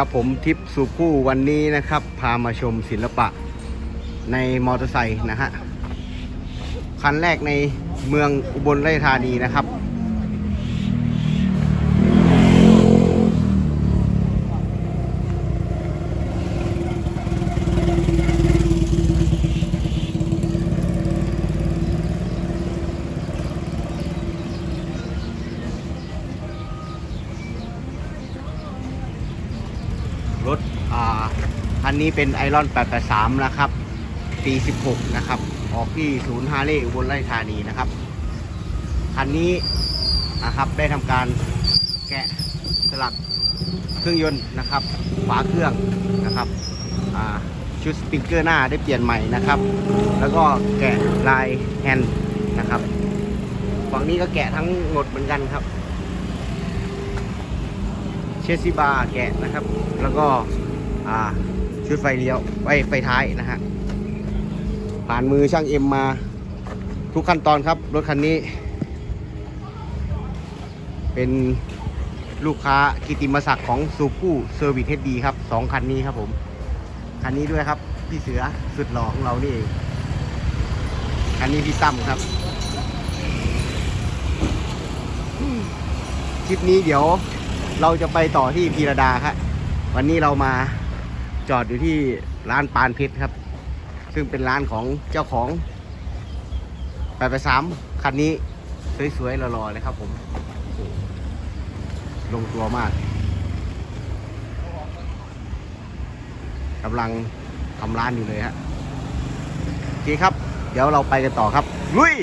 ครับผมทริปสู่คู่วันนี้นะครับ พามาชมศิลปะในมอเตอร์ไซค์นะฮะ คันแรกในเมืองอุบลราชธานีนะครับ คันนี้เป็นไอรอน883 นะครับ ปี 16 นะครับ ออกที่ศูนย์ฮาร์เลย์อุบลราชธานีนะครับ คันนี้นะครับได้ทำการแกะสลักเครื่องยนต์นะครับ ฝาเครื่องนะครับชุดสปริงเกอร์หน้าได้เปลี่ยนใหม่นะครับ แล้วก็แกะลายแฮนด์นะครับ ฝั่งนี้ก็แกะทั้งหมดเหมือนกันครับ เชสซิบาร์แกะนะครับ แล้วก็ อ่า ชุดไฟเลี้ยวไฟไฟท้ายนะฮะ ผ่านมือช่างเอ็มมา ทุกขั้นตอนครับ รถคันนี้ เป็นลูกค้ากิติมศักดิ์ของซูปูเซอร์วิสเฮดดีครับสองคันนี้ครับผม คันนี้ด้วยครับ พี่เสือสุดหล่อของเรานี่เองคันนี้พี่ตั้มครับคลิปนี้เดี๋ยวเราจะไปต่อที่พีระดาครับวันนี้เรามา จอดอยู่ที่ร้านปานเพชรครับ ซึ่งเป็นร้านของเจ้าของแปดไปสามคันนี้สวยๆหล่อๆเลยครับผมลงตัวมากกำลังทำร้านอยู่เลยฮะโอเคครับ เดี๋ยวเราไปกันต่อครับลุย